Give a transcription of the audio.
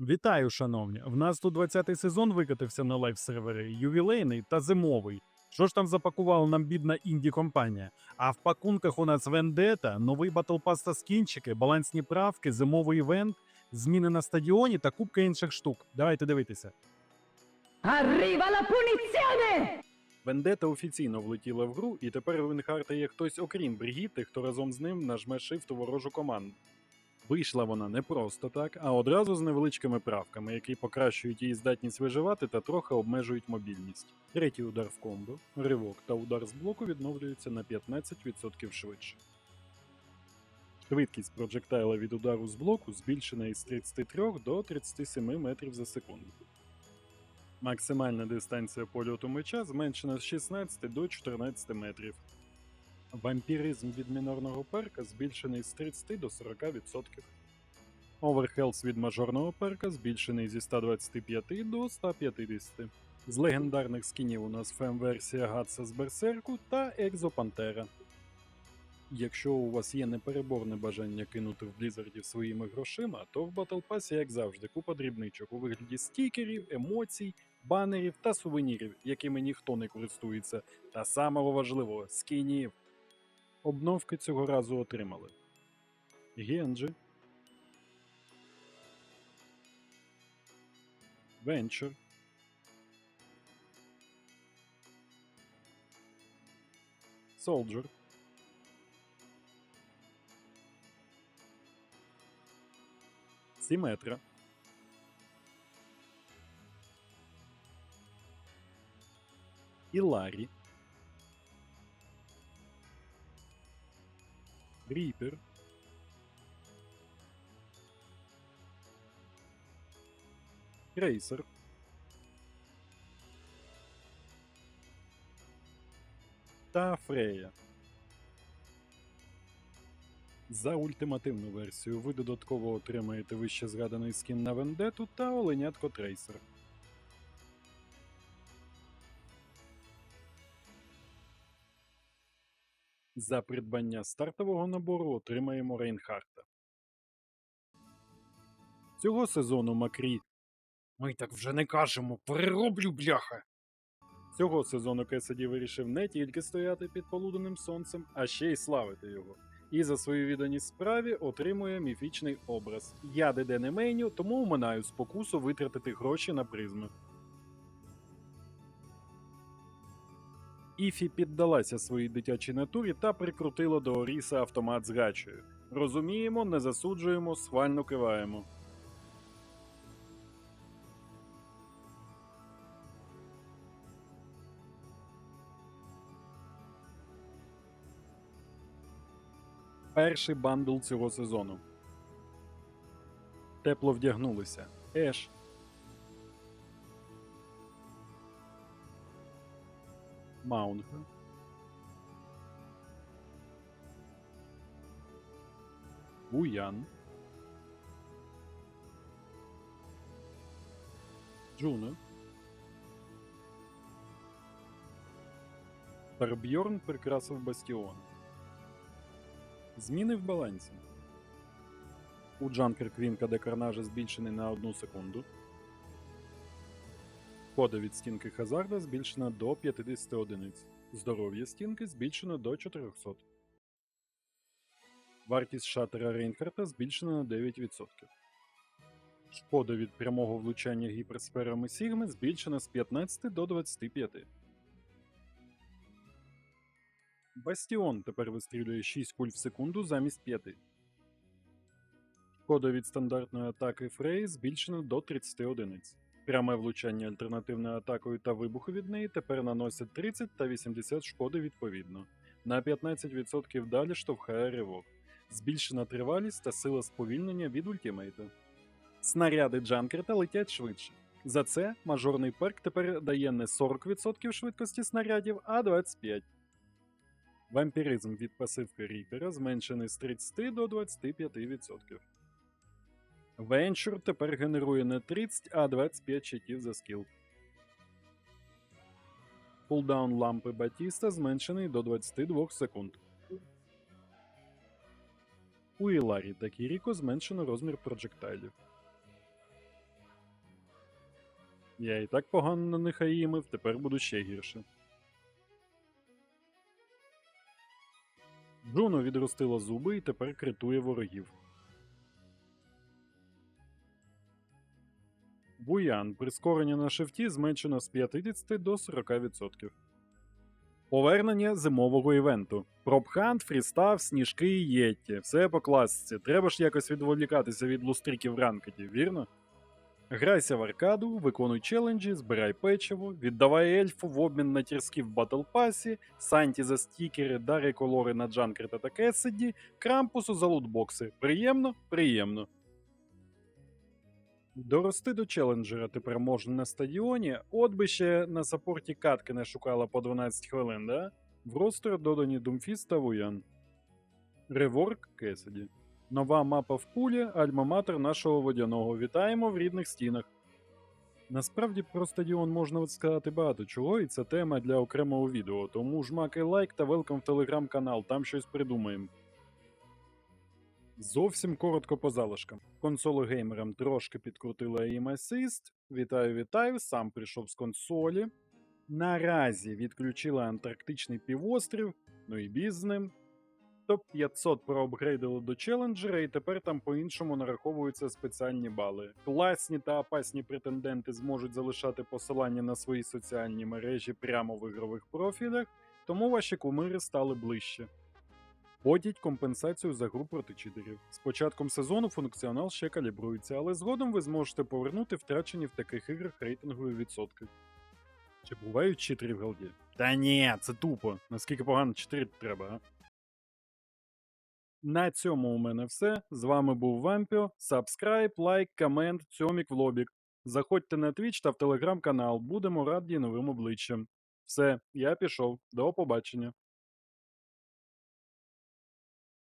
Вітаю, шановні! В нас тут 20-й сезон викотився на лайв-сервери, ювілейний та зимовий. Що ж там запакувала нам бідна інді-компанія? А в пакунках у нас вендета, новий батл пас та скінчики, балансні правки, зимовий івент, зміни на стадіоні та купка інших штук. Давайте дивитися. Arriva la punizione! Вендета офіційно влетіла в гру, і тепер у Вінхарта є хтось окрім Бригіти, хто разом з ним нажме shift у ворожу команду. Вийшла вона не просто так, а одразу з невеличкими правками, які покращують її здатність виживати та трохи обмежують мобільність. Третій удар в комбо, ривок та удар з блоку відновлюються на 15% швидше. Швидкість проджектайла від удару з блоку збільшена із 33 до 37 метрів за секунду. Максимальна дистанція польоту меча зменшена з 16 до 14 метрів. Вампіризм від мінорного перка збільшений з 30 до 40%. Оверхелс від мажорного перка збільшений зі 125 до 150. З легендарних скінів у нас фем-версія Гатса з Берсерку та Екзопантера. Якщо у вас є непереборне бажання кинути в Блізарді своїми грошима, то в Battle Pass, як завжди, купа дрібничок у вигляді стікерів, емоцій, банерів та сувенірів, якими ніхто не користується, та самого важливого скінів. Обновки цього разу отримали. Генджі. Венчур. Солджер. Сіметра. Іларі. Ріпер. Крейсер. Та Фрея. За ультимативну версію ви додатково отримаєте вище згаданий скін на вендету та оленятко трейсер. За придбання стартового набору отримаємо Рейнхарта. Цього сезону Макрі. Ми так вже не кажемо, перероблю бляха. Цього сезону Кесаді вирішив не тільки стояти під полуденним сонцем, а ще й славити його. І за свою відданість справі отримує міфічний образ. Я ДД не мейню, тому уминаю спокусу витратити гроші на призми. Іфі піддалася своїй дитячій натурі та прикрутила до Оріса автомат з гачею. Розуміємо, не засуджуємо, схвально киваємо. Перший бандл цього сезону. Тепло вдягнулися. Еш. Маунга. Вуян. Джуно. Тарбьорн прикрасив бастіон. Зміни в балансі. У Джанкер Квін КД Карнажа збільшений на 1 секунду. Кода від стінки Хазарда збільшена до 50 одиниць. Здоров'я стінки збільшено до 400. Вартість шатера Рейнхарта збільшена на 9%. Шкода від прямого влучання гіперсферами Сігми збільшена з 15 до 25. Бастіон тепер вистрілює 6 куль в секунду замість 5. Шкода від стандартної атаки Фрей збільшена до 30 одиниць. Пряме влучання альтернативною атакою та вибухи від неї тепер наносять 30 та 80 шкоди відповідно. На 15% далі штовхає ривок. Збільшена тривалість та сила сповільнення від ультімейта. Снаряди Джанкерта летять швидше. За це мажорний перк тепер дає не 40% швидкості снарядів, а 25%. Вампіризм від пасивки Ріпера зменшений з 30 до 25%. Венчур тепер генерує не 30, а 25 щитів за скіл. Кулдаун лампи Батіста зменшений до 22 секунд. У Іларі та Кіріко зменшено розмір проджектайлів. Я і так погано на них аїмив, тепер буду ще гірше. Джуно відростила зуби і тепер критує ворогів. Буян. Прискорення на шифті зменшено з 50 до 40%. Повернення зимового івенту. Пропхант, фрістав, сніжки і єтті. Все по класиці. Треба ж якось відволікатися від лустриків ранкетів, вірно? Грайся в аркаду, виконуй челенджі, збирай печиво, віддавай ельфу в обмін на тірски в батл пасі, Санті за стікери, дари колори на Джанкерта та Кесиді, Крампусу за лутбокси. Приємно? Приємно. Дорости до челенджера тепер можна на стадіоні. От би ще на саппорті катки не шукала по 12 хвилин, да? В ростер додані Думфіс та Вуян. Реворк Кесіді. Нова мапа в пулі, альма-матер нашого водяного. Вітаємо в рідних стінах. Насправді про стадіон можна сказати багато чого, і це тема для окремого відео. Тому жмакай лайк та велкам в телеграм-канал, там щось придумаємо. Зовсім коротко по залишкам. Консоли геймерам трошки підкрутила Aim Assist. Вітаю, вітаю, сам прийшов з консолі. Наразі відключила Антарктичний півострів, ну і біз з ним. Топ-500 проапгрейдили до челенджера, і тепер там по-іншому нараховуються спеціальні бали. Класні та опасні претенденти зможуть залишати посилання на свої соціальні мережі прямо в ігрових профілях, тому ваші кумири стали ближче. Вводять компенсацію за гру проти читерів. З початком сезону функціонал ще калібрується, але згодом ви зможете повернути втрачені в таких іграх рейтингові відсотки. Чи бувають читери в голді? Та ні, це тупо. Наскільки погано читерити треба, а? На цьому у мене все. З вами був Вампіо. Сабскрайб, лайк, комент, цьомік в лобік. Заходьте на Twitch та в телеграм-канал. Будемо раді новим обличчям. Все, я пішов. До побачення.